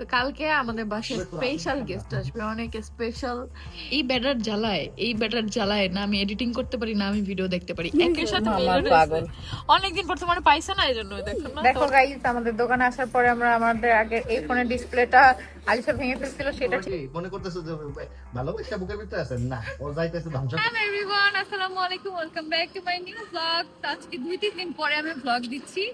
তো কালকে আমাদের বাসায় স্পেশাল গেস্ট আসবে অনেক স্পেশাল এই ব্যাটার জ্বালায় এই ব্যাটার জ্বালায় না আমি এডিটিং করতে পারি না আমি ভিডিও দেখতে পারি। একের সাথে। অনেকদিন পর তোমার পাইছে না এই জন্য দেখো না দেখো গাইস আমাদের দোকানে আসার পরে আমরা আমাদের আগে এই ফোনের ডিসপ্লেটা আলিশা ভেঙে ফেলছিল সেটা ঠিক মনে করতেছো যে ভালোবাসা বুকের ভিতরে আছে? না ও যাইতেছে ধ্বংস হ্যালো এভরিওয়ান আসসালামু আলাইকুম welcome back to my new blog আজকে দুই তিন দিন পরে আমি ব্লগ দিচ্ছি।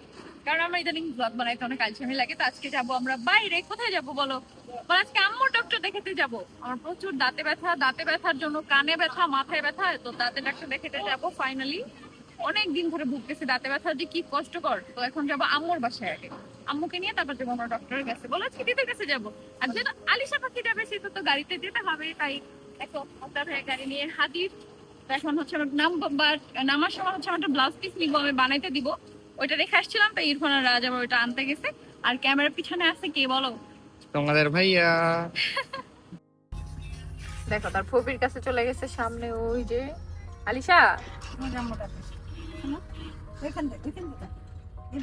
কারণ আমরা ইদানিং ব্লগ বানাইতে অনেক আলসামি লাগে, তো আজকে যাব আমরা বাইরে। কোথায় যাব বলো? আজকে আম্মুর ডক্টর দেখাতে যাব। আমার প্রচুর দাঁতে ব্যথা, দাঁতে ব্যথার জন্য কানে ব্যথা, মাথায় ব্যথা, তো দাঁতে ডাক্তার দেখাতে যাব ফাইনালি অনেক দিন ধরে ভুগতেছি দাঁতে ব্যথা, যে কি কষ্টকর। তো এখন যাব আম্মুর বাসায় আগে। আম্মুকে নিয়ে তারপর যাব আমরা ডক্টরের কাছে। বলো, আজকে দিদির কাছে যাব? আর যেহেতু আলিশা পাখি যাবে সেটা তো গাড়িতে যেতে হবে, তাই দেখো আপনার গাড়ি নিয়ে হাজির। এখন হচ্ছে আমার নাম নামার সময় হচ্ছে আমার একটা ব্লাউজ পিস নিবো, আমি বানাইতে দিব। ওইটা রেখে আসছিলাম তো ইরফান আর রাজ আবার ওইটা আনতে গেছে। আর ক্যামেরার পিছনে আছে কে বলো? তোমাদের ভাইয়া। দেখো তার ফবির কাছে চলে গেছে সামনে ওই যে আলিশা।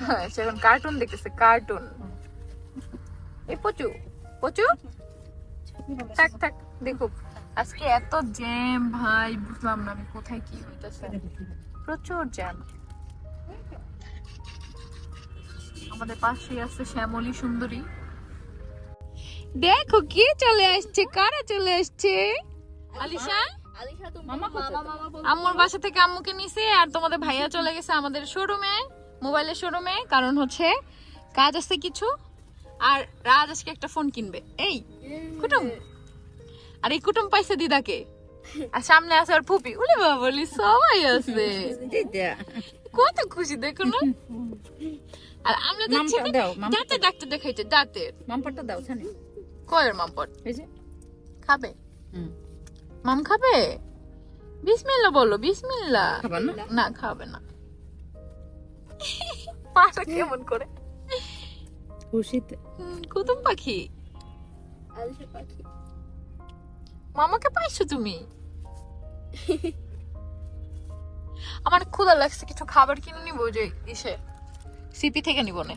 হ্যাঁ সেরকম কার্টুন দেখতেছে কার্টুন এই পচু পচু? থাক থাক দেখুক। আজকে এত জ্যাম ভাই বুঝলাম না আমি কোথায় কি হইতেছে। প্রচুর জ্যাম আমাদের পাশেই আছে শ্যামলী সুন্দরী। দেখো কে চলে আসছে কারা চলে আসছে? আলিশা? আম্মুর বাসা থেকে আম্মুকে নিছে আর তোমাদের ভাইয়া চলে গেছে আমাদের শোরুমে মোবাইলের শোরুমে কারণ হচ্ছে কাজ আছে কিছু আর রাজ আজকে একটা ফোন কিনবে। এই কুটুম। আর এই কুটুম পাইছে দিদাকে। আর সামনে আছে আর ফুপি। উলে বাবা বলি সবাই আছে। কত খুশি দেখো না। আর আমরা যাচ্ছি দাঁতে ডাক্তার দেখাইছে দাঁতের মামপাটটা দাও ছানি। কয়ের মাম্পট এই যে। খাবে? হুম। মাম খাবে? বিসমিল্লা বলো বিসমিল্লা না? না খাবে না। পাটা কেমন করে? খুশিতে। কুতুম পাখি। মামাকে পাইছো তুমি? আমার ক্ষুধা লাগছে কিছু খাবার কিনে নিবো যে ইসে। সিপি থেকে নিব না।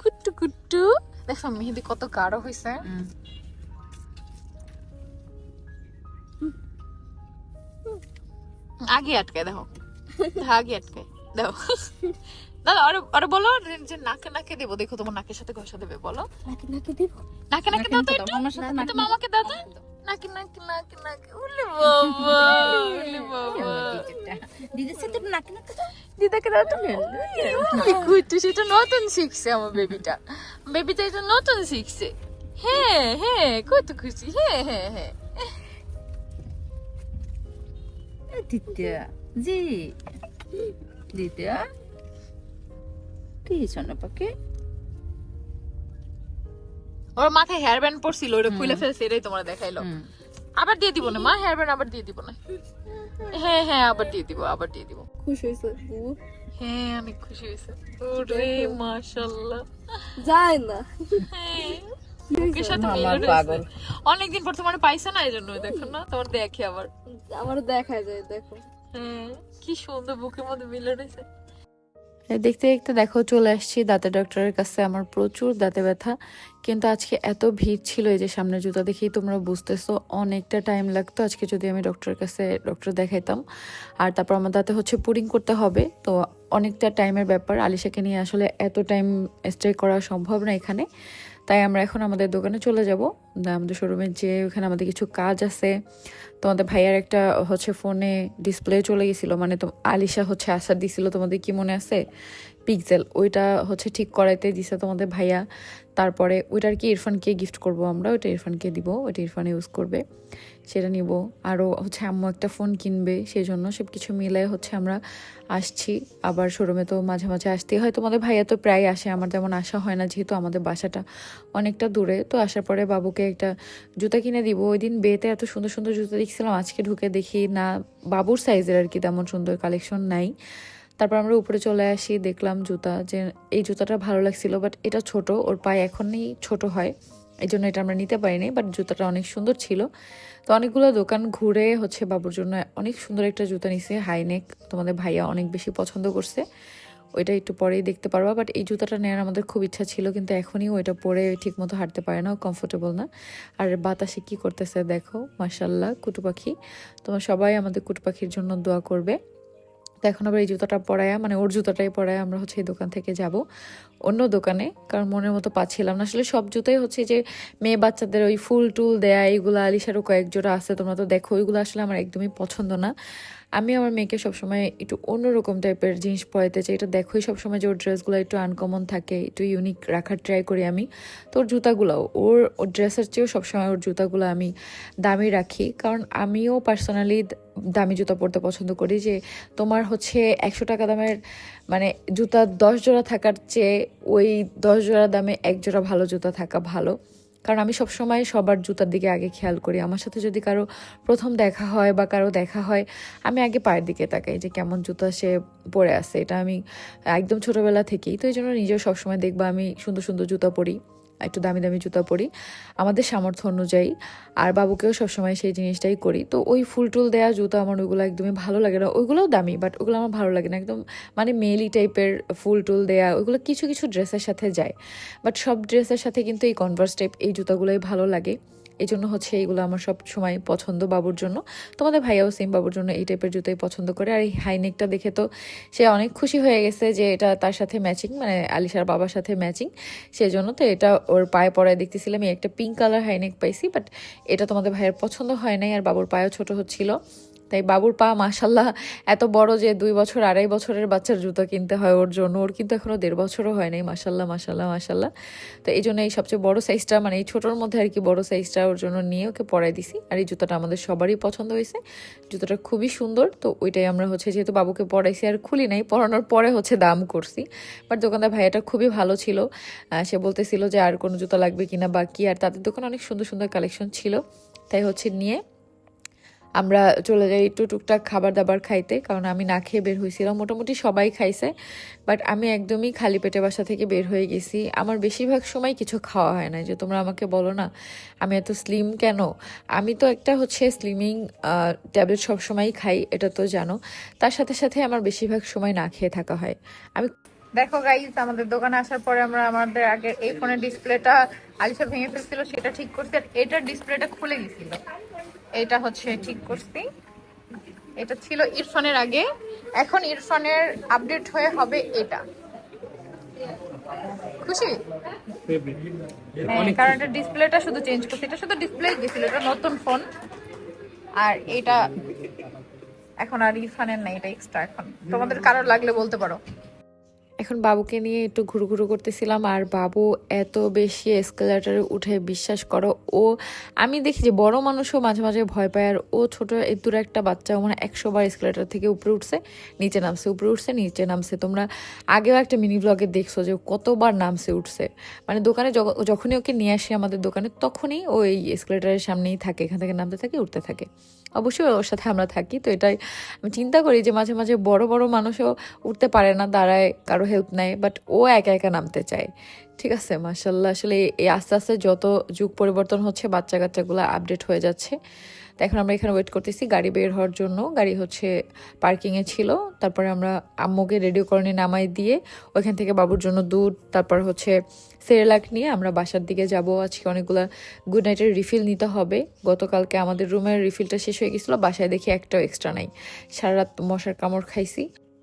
কুট্টু কুট্টু। দেখো মেহেদি কত গাঢ় হয়েছে আগে আটকে দেখো। আগে আটকে দেখো। দাদা আরে আরে বলো যে নাকে নাকে দেবো। দেখো তোমার নাকের সাথে ঘষা দেবে বলো। নাকে নাকে দাও তো মামার সাথে মামাকে দাও তো। নাকি নাকি নাকি নাকি? উলে বাবা উলে বাবা। দিদির সাথে নাকি নাকি দিদাকে দাও তো উলি কুটু সেটা নতুন শিখছে আমার বেবিটা। বেবিটা এটা নতুন শিখছে। হ্যাঁ হ্যাঁ কত খুশি। হ্যাঁ হ্যাঁ হ্যাঁ। দিদা জি। দিদা কি সোনা পাখি? ওর মাথায় হেয়ার ব্যান্ড পড়ছিল ওটা খুলে ফেলছে এটাই তোমার দেখাইলো। আবার দিয়ে দিব না মা হেয়ার ব্যান্ড আবার দিয়ে দিব না। হ্যাঁ হ্যাঁ আবার দিয়ে দিব আবার দিয়ে দিব। খুশি হয়েছে হ্যাঁ অনেক খুশি হয়েছে ওরে মাশাআল্লাহ। যায় না। হ্যাঁ। অনেকদিন পর তোমার পাইছে না এই জন্য দেখো না তোমার দেখে আবার। আমারও দেখা যায় দেখো। হ্যাঁ কি সুন্দর বুকের মধ্যে মিলে রয়েছে দেখতে দেখতে দেখো চলে আসছি দাঁতের ডক্টরের কাছে, আমার প্রচুর দাঁতে ব্যথা। কিন্তু আজকে এত ভিড় ছিল এই যে সামনে জুতা দেখেই তোমরা বুঝতেছো, অনেকটা টাইম লাগতো আজকে যদি আমি ডক্টরের কাছে ডক্টর দেখাইতাম। আর তারপর আমার দাঁতে হচ্ছে পুরিং করতে হবে, তো অনেকটা টাইমের ব্যাপার। আলিশাকে নিয়ে আসলে এত টাইম স্টে করা সম্ভব না এখানে। তাই আমরা এখন আমাদের দোকানে চলে যাব। আমাদের শোরুমে যে ওখানে আমাদের কিছু কাজ আছে। তোমাদের ভাইয়ার একটা হচ্ছে ফোনে ডিসপ্লে চলে গেছিল। মানে তো আলিশা হচ্ছে আসার দিছিল। তোমাদের কি মনে আছে? পিক্সেল ওইটা হচ্ছে ঠিক করাইতে দিছে তোমাদের ভাইয়া। তারপরে ওইটার কি ইরফানকে গিফট করব আমরা, ওইটা ইরফানকে দিব, ওইটা ইরফান ইউজ করবে, সেটা নিব। আরও হচ্ছে আম্মু একটা ফোন কিনবে সেই জন্য সব কিছু মিলে হচ্ছে আমরা আসছি। আবার শোরুমে তো মাঝে মাঝে আসতেই হয়, তোমাদের ভাইয়া তো প্রায় আসে, আমার যেমন আসা হয় না যেহেতু আমাদের বাসাটা অনেকটা দূরে। তো আসার পরে বাবুকে একটা জুতা কিনে দিব। ওই দিন বেতে এত সুন্দর সুন্দর জুতা দেখছিলাম, আজকে ঢুকে দেখি না, বাবুর সাইজের আর কি তেমন সুন্দর কালেকশন নাই। তারপর আমরা উপরে চলে আসি, দেখলাম জুতা যে এই জুতাটা ভালো লাগছিল বাট এটা ছোট, ওর পায়ে এখনই ছোট হয় এই জন্য এটা আমরা নিতে পারিনি বাট জুতাটা অনেক সুন্দর ছিল। তো অনেকগুলো দোকান ঘুরে হচ্ছে বাবুর জন্য অনেক সুন্দর একটা জুতা নিছে হাইনেক তোমাদের ভাইয়া অনেক বেশি পছন্দ করছে। ওইটা একটু পরেই দেখতে পারবা বাট এই জুতাটা নেওয়ার আমাদের খুব ইচ্ছা ছিল, কিন্তু এখনই ওইটা পরে ঠিক মতো হাঁটতে পারে না কমফোর্টেবল না। আর বাতাসে কি করতেছে দেখো মাসাল্লাহ কুটু পাখি। তোমরা সবাই আমাদের কুটু পাখির জন্য দোয়া করবে। তো এখন আবার এই জুতোটা পরায়া মানে ওর জুতোটাই পরায় আমরা হচ্ছে এই দোকান থেকে যাব। অন্য দোকানে, কারণ মনের মতো পাচ্ছিলাম না। আসলে সব জুতোই হচ্ছে যে মেয়ে বাচ্চাদের ওই ফুল টুল দেয়া, এইগুলো আলিশারও কয়েক জোড়া আছে, তোমরা তো দেখো, ওইগুলো আসলে আমার একদমই পছন্দ না। আমি আমার মেয়েকে সবসময় একটু অন্যরকম টাইপের জিনিস পরাইতে চাই। এটা দেখোই সবসময় যে ওর ড্রেসগুলো একটু আনকমন থাকে, একটু ইউনিক রাখার ট্রাই করি আমি। তো ওর জুতাগুলোও, ওর ওর ড্রেসের চেয়েও সবসময় ওর জুতাগুলো আমি দামি রাখি। কারণ আমিও পার্সোনালি দামি জুতা পরতে পছন্দ করি যে, তোমার হচ্ছে একশো টাকা দামের মানে জুতা দশ জোড়া থাকার চেয়ে ওই দশ জোড়া দামে এক জোড়া ভালো জুতা থাকা ভালো। কারণ আমি সবসময় সবার জুতার দিকে আগে খেয়াল করি। আমার সাথে যদি কারও প্রথম দেখা হয় বা কারও দেখা হয়, আমি আগে পায়ের দিকে তাকাই যে কেমন জুতা সে পরে আছে। এটা আমি একদম ছোটোবেলা থেকেই। তো এই জন্য নিজেও সবসময় দেখবা আমি সুন্দর সুন্দর জুতা পরি। একটু দামি দামি জুতা পরি। আমাদের সামর্থ্য অনুযায়ী। আর বাবুকেও সবসময় সেই জিনিসটাই করি। তো ওই ফুল টুল দেওয়া জুতো আমার ওইগুলো একদমই ভালো লাগে না। ওইগুলোও দামি বাট ওগুলো আমার ভালো লাগে না। একদম মানে মেলি টাইপের ফুল টুল দেয়া, ওইগুলো কিছু কিছু ড্রেসের সাথে যায়। বাট সব ড্রেসের সাথে কিন্তু এই কনভার্স টাইপ এই জুতাগুলোই ভালো লাগে। এই জন্য হচ্ছে এইগুলো আমার সব সময় পছন্দ বাবুর জন্য। তোমাদের ভাইয়াও সেম বাবুর জন্য এই টাইপের জুতোই পছন্দ করে। আর এই হাইনেকটা দেখে তো সে অনেক খুশি হয়ে গেছে যে এটা তার সাথে ম্যাচিং মানে আলিশার বাবার সাথে ম্যাচিং সেজন্য তো এটা ওর পায়ে পরায় দেখতেছিলাম, এই একটা পিঙ্ক কালার হাইনেক পাইছি বাট এটা তোমাদের ভাইয়ের পছন্দ হয় নাই, আর বাবুর পায়েও ছোট হচ্ছিল। তাই বাবুর পা মাসাল্লাহ এত বড় যে দুই বছর, আড়াই বছরের বাচ্চার জুতো কিনতে হয় ওর জন্য। ওর কিন্তু এখনও দেড় বছরও হয় নাই মাসাল্লাহ মাসাল্লাহ মাসাল্লাহ তো এই জন্য এই সবচেয়ে বড় সাইজটা মানে এই ছোটোর মধ্যে আর কি বড় সাইজটা ওর জন্য নিয়ে ওকে পরাই দিছি। আর এই জুতোটা আমাদের সবারই পছন্দ হয়েছে। জুতোটা খুবই সুন্দর। তো ওইটাই আমরা হচ্ছে যেহেতু বাবুকে পরাইছি আর খুলি নাই, পরানোর পরে হচ্ছে দাম করছি। বাট দোকানদার ভাইয়াটা খুবই ভালো ছিল। সে বলতেছিল যে আর কোনো জুতো লাগবে কিনা বা কি? আর তাদের দোকানে অনেক সুন্দর সুন্দর কালেকশন ছিল। তাই হচ্ছে নিয়ে আমরা চলে যাই একটু টুকটাক খাবার দাবার খাইতে, কারণ আমি না খেয়ে বের হয়েছিলাম মোটামুটি সবাই খাইছে বাট আমি একদমই খালি পেটে বাসা থেকে বের হয়ে গেছি। আমার বেশিরভাগ সময় কিছু খাওয়া হয় না যে তোমরা আমাকে বলো না, আমি এত স্লিম কেন? আমি তো একটা হচ্ছে স্লিমিং ট্যাবলেট সবসময়ই খাই, এটা তো জানো। তার সাথে সাথে আমার বেশিরভাগ সময় না খেয়ে থাকা হয়। আমি দেখো গাইস আমাদের দোকানে আসার পরে আমরা আমাদের আগে এই ফোনের ডিসপ্লেটা আলিশা ভেঙে ফেলছিল, সেটা ঠিক করছি আর এটার ডিসপ্লেটা খুলে গেছিল। এটা হচ্ছে ঠিক করছি। এটা ছিল ইরফানের আগে। এখন ইরফানের আপডেট হয়ে হবে এটা। খুশি? হ্যাঁ, কারণ এটা ডিসপ্লেটা শুধু চেঞ্জ করছি। এটা শুধু ডিসপ্লে গেছিল এটা নতুন ফোন আর এটা এখন আর ইরফানের নাই এটা এক্সট্রা এখন। তোমাদের কারোর লাগলে বলতে পারো। এখন বাবুকে নিয়ে একটু ঘুরু ঘুরু করতেছিলাম, আর বাবু এত বেশি এসকেলেটারে উঠে বিশ্বাস করো, ও, আমি দেখি যে বড় মানুষও মাঝে মাঝে ভয় পায়, আর ও ছোট এতুর একটা বাচ্চা মানে একশো বার এসকেলেটার থেকে উপরে উঠছে, নিচে নামছে, উপরে উঠছে, নিচে নামছে। তোমরা আগেও একটা মিনি ব্লগে দেখছ যে কতবার নামছে, উঠছে। মানে দোকানে যখ- যখনই ওকে নিয়ে আসি আমাদের দোকানে, তখনই ও এই এসকেলেটারের সামনেই থাকে, এখান থেকে নামতে থাকে, উঠতে থাকে। অবশ্যই ওর সাথে আমরা থাকি, তো এটাই আমি চিন্তা করি যে মাঝে মাঝে বড় বড় মানুষও উঠতে পারে না, দাঁড়ায়, কারও হেল্প নেয় বাট ও একা একা নামতে চায়। ঠিক আছে মার্শাল্লাহ আসলে এই আস্তে আস্তে যত যুগ পরিবর্তন হচ্ছে বাচ্চা কাচ্চাগুলো আপডেট হয়ে যাচ্ছে। তো এখন আমরা এখানে ওয়েট করতেছি, গাড়ি বের হওয়ার জন্য। গাড়ি হচ্ছে পার্কিংয়ে ছিল। তারপরে আমরা আম্মুকে রেডিও করণে নামাই দিয়ে ওইখান থেকে বাবুর জন্য দুধ, তারপর হচ্ছে সেরেলাক নিয়ে আমরা বাসার দিকে যাব। আজকে অনেকগুলো গুড নাইটের রিফিল নিতে হবে। গতকালকে আমাদের রুমের রিফিলটা শেষ হয়ে গেছিল, বাসায় দেখি একটাও এক্সট্রা নাই। সারা রাত মশার কামড় খাইছি।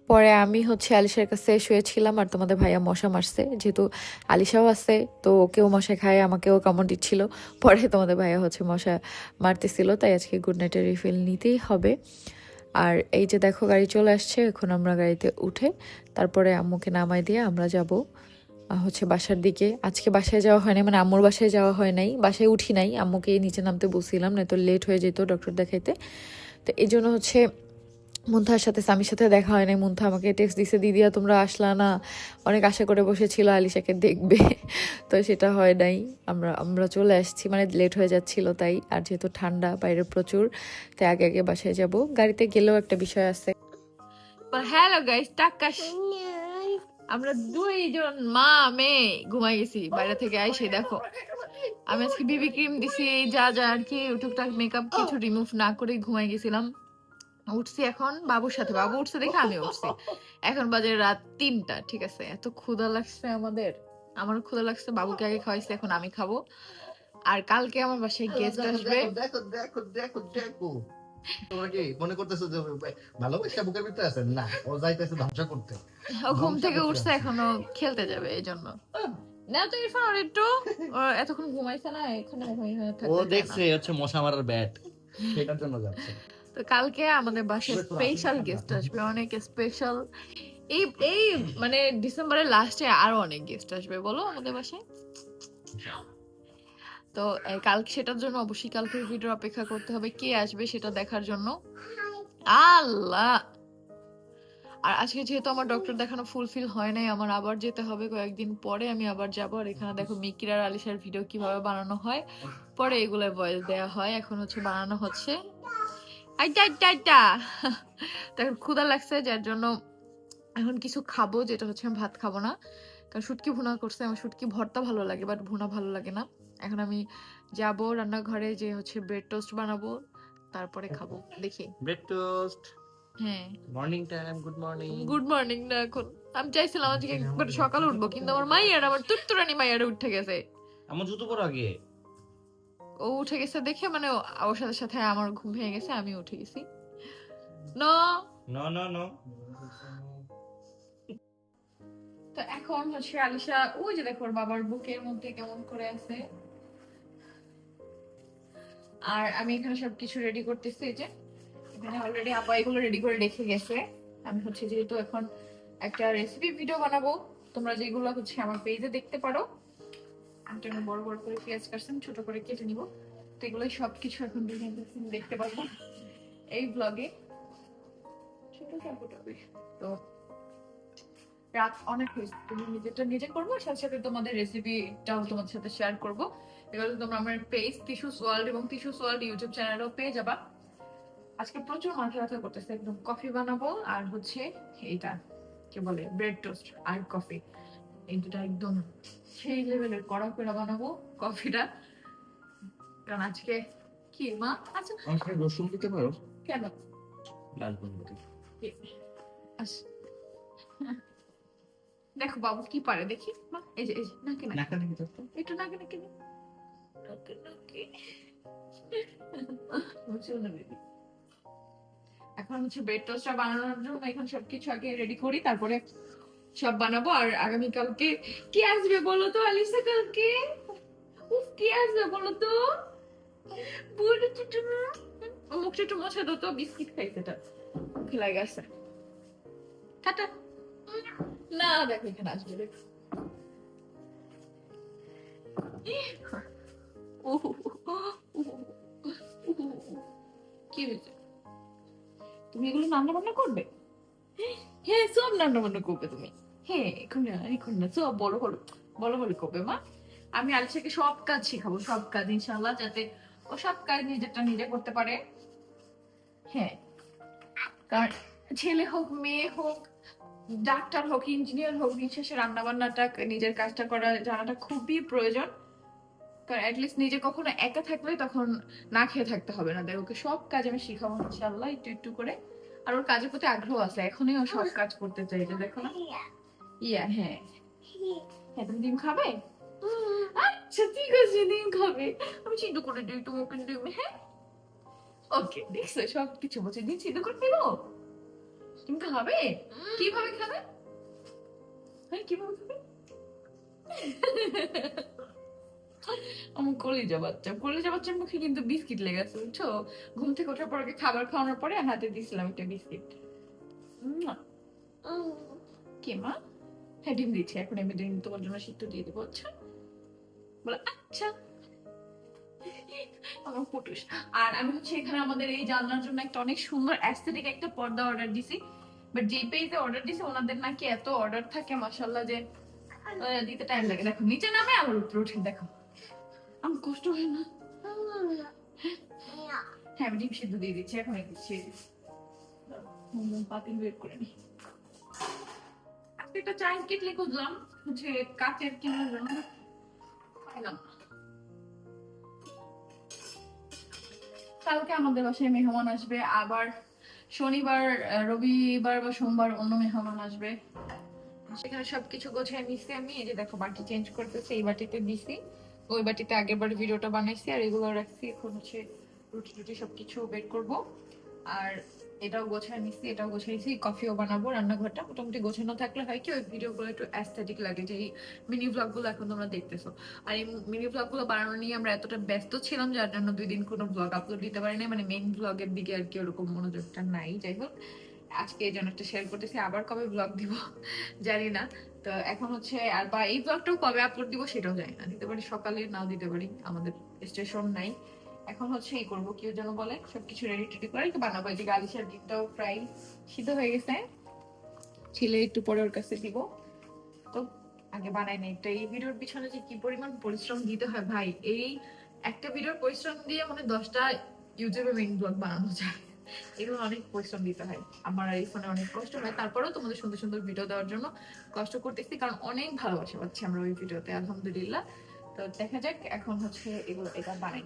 পরে আমি হচ্ছে আলিশার কাছে শুয়েছিলাম আর তোমাদের ভাইয়া মশা মারছে। যেহেতু আলিশাও আছে, তো ওকেও মশা খায়, আমাকেও কামড় দিচ্ছিল। পরে তোমাদের ভাইয়া হচ্ছে মশা মারতেছিল, তাই আজকে গুড নাইটের রিফিল নিতেই হবে। আর এই যে দেখো, গাড়ি চলে আসছে, এখন আমরা গাড়িতে উঠে তারপরে আম্মুকে নামাই দিয়ে আমরা যাব হচ্ছে বাসার দিকে। আজকে বাসায় যাওয়া হয় নাই মানে আম্মুর বাসায় যাওয়া হয় নাই, বাসায় উঠি নাই। আম্মুকে নিচে নামতে বসছিলাম না তো লেট হয়ে যেত ডক্টর দেখাইতে। তো এই জন্য হচ্ছে মুন্থার সাথে স্বামীর সাথে দেখা হয় নাই। মুন্থা আমাকে টেক্সট দিছে দিদিয়া তোমরা আসলা না। অনেক আশা করে বসেছিল আলিশাকে দেখবে। তো সেটা হয় নাই। আমরা আমরা চলে আসছি। মানে লেট হয়ে যাচ্ছিল তাই আর যেহেতু ঠান্ডা বাইরে প্রচুর তাই আগে আগে বাসায় যাব। গাড়িতে গেলেও একটা বিষয় আছে। হ্যালো গাইস টাকাশ আমরা দুইজন মা মেয়ে ঘুমাই গেছি। বাইরে থেকে আইসে দেখো। আমি আজকে বিবি ক্রিম দিছি যা যা আর কি টুকটাক মেকআপ কিছু রিমুভ না করে ঘুমাই গেছিলাম। উঠছি এখন বাবুর সাথে। বাবু উঠছে দেখে আমি উঠছি। এখন বাজে রাত তিনটা ঠিক আছে? এত ক্ষুধা লাগছে আমাদের। আমার ক্ষুধা লাগছে বাবুকে আগে খাওয়াইছে এখন আমি খাব। আর কালকে আমার বাসায় গেস্ট আসবে। দেখো দেখো দেখো দেখো। তোমরা মনে করতেছো যে ভালোবাসা বুকের ভিতরে আছে? না ও যাইতেছে ধ্বংস করতে। ও ঘুম থেকে উঠছে এখনও খেলতে যাবে এই জন্য না তো ইরফান ওর একটু এতক্ষণ ঘুমাইছে না এখানে এখানে ও দেখছে হচ্ছে মশা মারার ব্যাট সেটার জন্য যাচ্ছে। তো কালকে আমাদের বাসায় স্পেশাল গেস্ট আসবে অনেক স্পেশাল এই এই মানে ডিসেম্বরের লাস্টে আরও অনেক গেস্ট আসবে বলো আমাদের বাসায়। তো কালকে সেটার জন্য অবশ্যই কালকের ভিডিও অপেক্ষা করতে হবে কে আসবে সেটা দেখার জন্য। আল্লাহ! আর আজকে যেহেতু আমার ডক্টর দেখানো ফুলফিল হয় নাই আমার আবার যেতে হবে কয়েকদিন পরে আমি আবার যাব। আর এখানে দেখো মিকির আর আলিশার ভিডিও কীভাবে বানানো হয়। পরে এগুলো ভয়েস দেওয়া হয় এখন হচ্ছে বানানো হচ্ছে। আইটা আইটা আইটা তো ক্ষুধা লাগছে যার জন্য এখন কিছু খাব যেটা হচ্ছে আমি ভাত খাব না। কারণ শুটকি ভুনা করছে আমার শুটকি ভর্তা ভালো লাগে বাট ভুনা ভালো লাগে না। এখন আমি যাব রান্নাঘরে যে হচ্ছে ব্রেড টোস্ট বানাবো তারপরে খাব দেখি। ব্রেড টোস্ট হ্যাঁ। Morning time good morning good morning না এখন। আমি চাইছিলাম আজকে একবার সকালে উঠবো কিন্তু আমার মাইয়ার আমার তুত্তুরানি মাইয়ার উঠে গেছে। আমার জুতো পরো আগে। ও উঠে গেছে দেখে মানে ওর সাথে সাথে আমার ঘুম ভেঙে গেছে আমি উঠে গেছি। না? No no no. তো এখন হচ্ছে আলিশা ওই যে দেখো বাবার বুকের মধ্যে কেমন করে আছে। আর আমি এখানে সবকিছু রেডি করতেছি যে। এখানে অলরেডি আপা এগুলো রেডি করে রেখে গেছে। আমি হচ্ছে যেহেতু এখন একটা রেসিপি ভিডিও বানাবো তোমরা যেগুলো হচ্ছে আমার পেজে দেখতে পারো। আমি বড় বড় করে পেঁয়াজ কাটছেন ছোট করে কেটে নিব। তো এগুলো সবকিছু এখন behind দেখতে পারব এই ব্লগে ছোট হবে তো রাত অনেক হয়েছে, তুমি নিজে করব, সাথে সাথে তোমাদের রেসিপিটাও তোমাদের সাথে শেয়ার করব। এগুলো তোমরা আমার পেজ টিস্যুস ওয়ার্ল্ড এবং টিস্যুস ওয়ার্ল্ড ইউটিউব চ্যানেলও পেয়ে যাবা। আজকে প্রচুর মাথা ব্যথা করতেছে, একদম কফি বানাবো আর হচ্ছে এইটা, কি বলে ব্রেড টোস্ট আর কফি এই দুটা একদম সেই লেভেলের কড়া করে বানাবো কফিটা কারণ আজকে কি মা? আচ্ছা আমাকে রসুন দিতে পারো? কেন? লাল বন্ধু আস। দেখো বাবু কি পারে দেখি। মা এই যে এই যে নাকি নাকা। দেখি তো একটু নাকি নাকি নাকি। নাকি বুঝছ না বেবি এখন হচ্ছে ব্রেড টোস্টটা বানানোর জন্য এখন সবকিছু আগে রেডি করি তারপরে সব বানাবো আর আগামী কালকে কি আসবে বলো তো আলিসা কালকে? উফ, কি আসবে বলো তো? মুখটা একটু মোছা দাও তো, বিস্কিট এটা। খেলা গেছে টাটা। না, দেখো এখানে আসবে, দেখো। কি হয়েছে? তুমি এগুলো রান্না বান্না করবে? হ্যাঁ সব রান্না বান্না করবে তুমি। হ্যাঁ এখন না এখন না। সব বড় হলো বড় হলে করবে মা? আমি আলিশাকে সব কাজ শেখাবো সব কাজ ইনশাল্লাহ যাতে ও সব কাজ নিজেরটা নিজে করতে পারে। হ্যাঁ কারণ ছেলে হোক মেয়ে হোক ডাক্তার হোক ইঞ্জিনিয়ার হোক দিন শেষে রান্না বান্নাটা নিজের কাজটা করা জানাটা খুবই প্রয়োজন। কারণ অ্যাটলিস্ট নিজে কখনো একা থাকলে তখন না খেয়ে থাকতে হবে না। দেখ ওকে সব কাজ আমি শিখাবো ইনশাল্লাহ একটু একটু করে। আর ওর কাজের প্রতি আগ্রহ আছে। এখনই ও সব কাজ করতে চাইছে দেখো না। ইয়া হ্যাঁ। হ্যাঁ। তুমি ডিম খাবে? আচ্ছা ঠিক আছে ডিম খাবে। আমি সিদ্ধ করে দিই তোমাকে ডিম হ্যাঁ? ওকে দেখছ সব কিছু বলছে ডিম সিদ্ধ করে দেবো তুমি খাবে? কীভাবে খাবে? হ্যাঁ কীভাবে খাবে? আমার কলিজা বাচ্চা কলিজা বাচ্চার মুখে কিন্তু বিস্কিট লেগেছে বুঝছ? ঘুম থেকে ওঠার পর খাবার খাওয়ানোর পরে হাতে দিয়েছিলাম একটা বিস্কিট। কে মা? হ্যাঁ ডিম দিচ্ছি এখন আমি ডিম তোমার জন্য সিদ্ধ দিয়ে দেবো আচ্ছা? বলে আচ্ছা। আমার ফুটুস আর আমি হচ্ছে এখানে আমাদের এই জানলার জন্য একটা অনেক সুন্দর অ্যাস্থেটিক একটা পর্দা অর্ডার দিছি। বাট যে পেজে অর্ডার দিছি, ওনাদের নাকি এত অর্ডার থাকে মাসাল্লাহ যে দিতে টাইম লাগে। দেখো, নিচে নামে, আবার উপরে উঠে, দেখো। আমার কষ্ট হয় না। হ্যাঁ আমি ডিম সিদ্ধ দিয়ে দিচ্ছি, এখন দিচ্ছি পাতিল বের করে নি। চাইন কেটলি খুঁজলাম হচ্ছে কাচের পাইলাম কালকে আমাদের বাসায় মেহমান আসবে, আবার শনিবার রবিবার বা সোমবার অন্য মেহমান আসবে। সেখানে সবকিছু গোছায় নিচ্ছি আমি, এই যে দেখো বাটি চেঞ্জ করতেছি, এই বাটিতে দিছি। ওই বাটিতে আগের বার ভিডিওটা বানাইছি, আর এগুলো রাখছি, এখন হচ্ছে রুটি টুটি সবকিছু বের করব। আর এটাও গোছায় নিচ্ছি, এটাও গোছায় গোছাইছি কফিও বানাবো রান্নাঘরটা। মোটামুটি গোছানো থাকলে হয় কি, ওই ভিডিওগুলো একটু অ্যাস্থেটিক লাগে, যে এই মিনি ব্লগগুলো এখন তোমরা দেখতেছো। আর এই মিনি ব্লগগুলো বানানো নিয়ে আমরা এতটা ব্যস্ত ছিলাম, যার জন্য দুই দিন কোনো ব্লগ আপলোড দিতে পারি না মানে মেইন ব্লগের দিকে আর কি ওরকম মনোযোগটা নাই। যাই হোক, আজকে এই জন্য একটা শেয়ার করতেছি। আবার কবে ব্লগ দিব, জানি না। তো এখন হচ্ছে, আর বা এই ব্লগটাও কবে আপলোড দিব সেটাও জানি না। দিতে পারি সকালে, নাও দিতে পারি। আমাদের স্টেশন নাই। এখন হচ্ছে এই করব, কেউ যেন বলে, সবকিছু রেডি টেডি করে একটু বানাবো। এই যে গালিশার ডিমটাও প্রায় সিদ্ধ হয়ে গেছে। ছেলে একটু পরে ওর কাছে দিব। তো আগে বানাই নাই। তো এই ভিডিওর পিছনে যে কি পরিমাণ পরিশ্রম দিতে হয় ভাই, এই একটা ভিডিওর পরিশ্রম দিয়ে মানে দশটা ইউটিউবে মেইন ব্লগ বানানো যায়। এগুলো অনেক পরিশ্রম দিতে হয়। আমার এই ফোনে অনেক কষ্ট হয়। তারপরেও তোমাদের সুন্দর সুন্দর ভিডিও দেওয়ার জন্য কষ্ট করতেছি, কারণ অনেক ভালোবাসা পাচ্ছি আমরা ওই ভিডিওতে আলহামদুলিল্লাহ। তো দেখা যাক, এখন হচ্ছে এগুলো, এটা বানাই।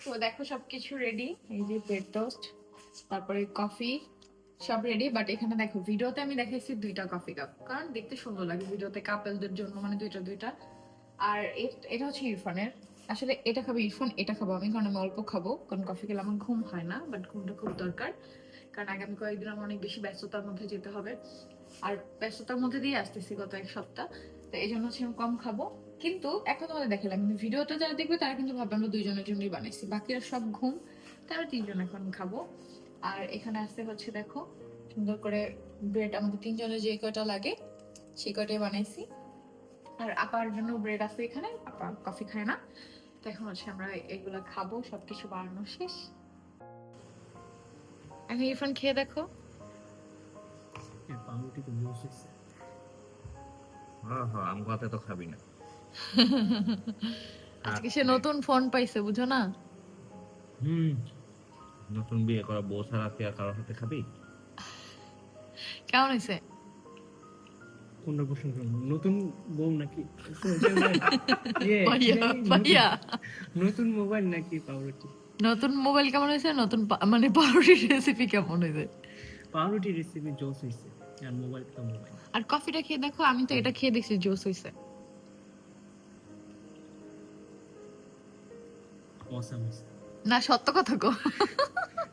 তো দেখো সবকিছু রেডি এই যে ব্রেড টোস্ট তারপরে কফি সব রেডি বাট এখানে দেখো ভিডিওতে আমি দেখাইছি দুইটা কফি কাপ কারণ দেখতে সুন্দর লাগে ভিডিওতে কাপেলদের জন্য মানে দুইটা দুইটা। আর এটা হচ্ছে ইরফানের। আসলে এটা খাব ইরফান, এটা খাব আমি, কারণ আমি অল্প খাব, কারণ কফি খেলে আমার ঘুম হয় না বাট ঘুমটা খুব দরকার, কারণ আগামী কয়েকদিন আমার অনেক বেশি ব্যস্ততার মধ্যে যেতে হবে। আর ব্যস্ততার মধ্যে দিয়ে আসতেছি গত এক সপ্তাহ, তো এই জন্য হচ্ছে আমি কম খাব। কিন্তু এখন তোমাদের দেখালাম, কিন্তু ভিডিওটা যারা দেখবে তারা কিন্তু ভাববে আমরা দুইজনের জন্যই বানাইছি। বাকিরা সব ঘুম তারা তিনজন এখন খাব। আর এখানে আসতে হচ্ছে দেখো, সুন্দর করে ব্রেড আমাদের তিনজনের যে কয়টা লাগে, সেই কয়টাই বানাইছি। আর আপার জন্য ব্রেড আছে এখানে, আপা কফি খায় না। তো এখন হচ্ছে আমরা এগুলো খাব, সবকিছু বানানো শেষ। এখন ইরফান খেয়ে দেখো। পাউরুটি তো হ্যাঁ হ্যাঁ আমি তো খাবি না। আজকে সে নতুন ফোন পাইছে বুঝো না? হুম নতুন বিয়ে করা বউ ছাড়া কি আর কারোর সাথে খাবি? কেমন হয়েছে কোনটা প্রশ্ন নতুন বউ নাকি? নতুন- মোবাইল নাকি পাউরুটি? নতুন মোবাইল কেমন হয়েছে নতুন মানে পাউরুটির রেসিপি কেমন হয়েছে পাউরুটি রেসিপি জোস হয়েছে আর মোবাইল তো মোবাইল। আর কফিটা খেয়ে দেখো আমি তো এটা খেয়ে দেখছি জুস হয়েছে না সত্য কথা গো।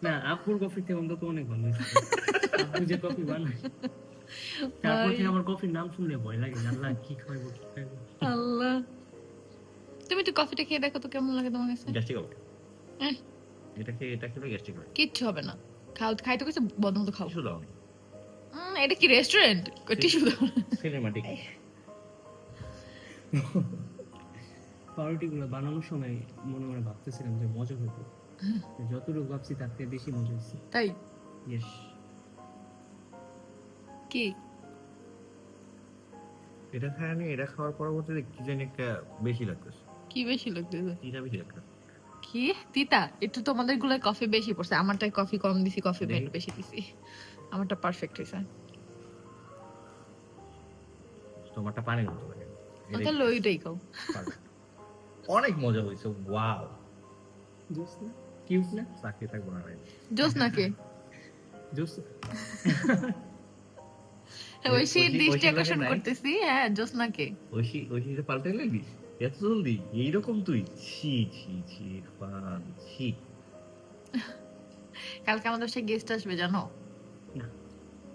না আপুর কফি থেকে অন্তত অনেক ভালো আপু যে কফি বানায় তারপর আমার কফির নাম শুনলে ভয় লাগে? আল্লাহ কি খাইবো কি খাইবো আল্লাহ। তুমি একটু কফিটা খেয়ে দেখো তো কেমন লাগে তোমার কাছে? গ্যাস্ট্রিক হবে। এটা খেয়ে এটা খেলে গ্যাস্ট্রিক হবে। কিচ্ছু হবে না। খাও খাইতে কিছু বদ মতো খাও। দাও এটা কি রেস্টুরেন্ট টিস্যু দাও। সিনেমাটিক পাউরুটি গুলো বানানোর সময় মনে মনে ভাবতেছিলাম যে মজা হইতো যতটুকু ভাবছি তার থেকে বেশি মজা হয়েছে তাই? ইয়েস কি? এটা খায় আমি এটা খাওয়ার পরবর্তীতে কি জানি একটা বেশি লাগতেছে। কি বেশি লাগতেছে? এটা বেশি লাগতেছে। কি? তিতা? একটু তোমাদেরগুলো কফি বেশি পড়ছে। আমারটাই কফি কম দিছি কফি দেখি। বেশি দিছি। আমারটা পারফেক্ট হয়েছে তোমারটা পানির মতো লাগে। এটাই তাহলে ওইটাই খাও perfect। অনেক মজা হয়েছে ওয়াও। কিউট না? চাকরি থাকব না ভাই। জোস নাকি জোস। ঐশী ঐশী- দৃষ্টি আকর্ষণ করতেছি হ্যাঁ জোস নাকি ঐশী ঐশীটা পাল্টে নিবি এত জলদি? এইরকম তুই? ছি ছি ছি ইরফান ছি। কালকে আমাদের গেস্ট আসবে জানো?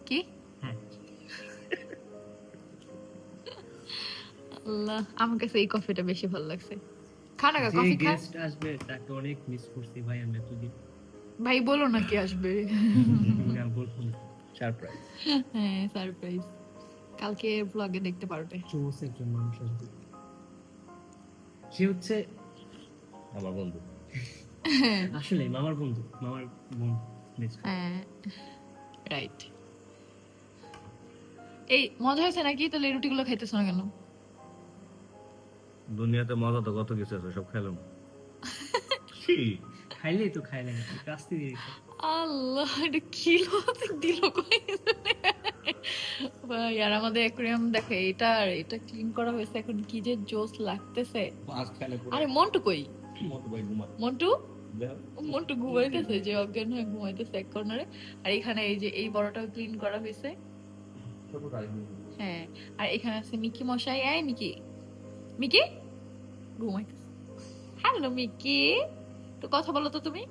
কি? হ্যাঁ। আল্লাহ আমার কাছে এই কফিটা বেশি ভালো লাগছে। খা না কফি খা গেস্ট আসবে তাকে অনেক মিস করছি ভাই বলো না কি আসবে। সারপ্রাইজ হ্যাঁ সারপ্রাইজ কালকে ব্লগে দেখতে পারবে। চৌস একজন মানুষ আসবে। সে হচ্ছে আমার বন্ধু। আসলে মামার বন্ধু মামার বন্ধু হ্যাঁ রাইট এই মজা হয়েছে নাকি? তাহলে এই রুটিগুলো খাইতেছ না কেন? দুনিয়াতে মজা তো কত কিছু আছে সব খেলাম খাইলেই তো কাস্তি দিয়ে আল্লাহ এটা কি দিল কই? ভাই আর আমাদের অ্যাকুরিয়াম দেখে এটা আর এটা ক্লিন করা হয়েছে এখন কি যে জোস লাগতেছে। মাছ খেলে আরে মন্টু কই? মতো ভাই ঘুমা মন্টু? মন্টু ঘুমাইতেছে যে অজ্ঞান হয়ে ঘুমাইতেছে এক কর্নারে আর এখানে এই যে এই বড়টাও ক্লিন করা হয়েছে। হ্যাঁ আর এখানে আছে মিকি মশাই। আয় মিকি মিকি? ঘুমাইতেছে। Hello Mickey. তো কথা বলো তো তুমি।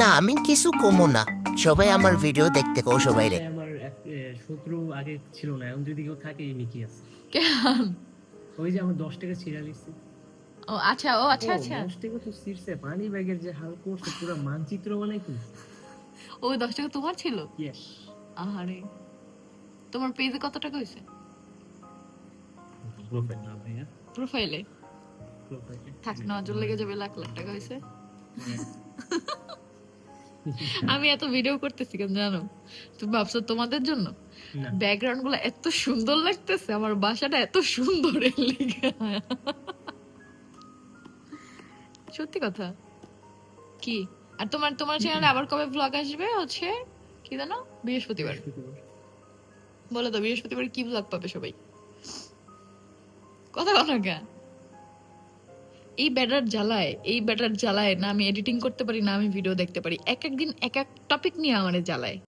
না আমি কিছু কমো না। সবাই আমার ভিডিও দেখতে কো সবাই রে। আমার শত্রু আগে ছিল না এখন যদি কেউ থাকে এই মিকি আছে। কেন ওই যে আমার দশ টাকা ছিঁড়া লিখছি ও আচ্ছা ও আচ্ছা আচ্ছা। দশ টাকা তো ছিঁড়ছে পানি ব্যাগের যে হাল করছে পুরো মানচিত্র বানাই কি ও দশ টাকা তোমার ছিল? ইয়েস আহারে। তোমার পেজে কত টাকা হয়েছে? প্রোফাইল না ভাইয়া? প্রোফাইলে থাক নজর লেগে যাবে লাখ লাখ টাকা হয়েছে। আমি এত ভিডিও করতেছি কেন জানো? তুমি ভাবছ তোমাদের জন্য? ব্যাকগ্রাউন্ডগুলো এত সুন্দর লাগতেছে আমার বাসাটা এত সুন্দর সত্যি কথা? কি? আর তোমার তোমার চ্যানেলে আবার কবে ব্লগ আসবে হচ্ছে? কি জানো? বৃহস্পতিবার। বলো তো বৃহস্পতিবার কি ব্লগ পাবে সবাই? কথা বলো কেন? এই ব্যাটার জ্বালায়, এই ব্যাটার জ্বালায় না আমি এডিটিং করতে পারি, না আমি ভিডিও দেখতে পারি। এক একদিন এক এক টপিক নিয়ে আমার জ্বালায়।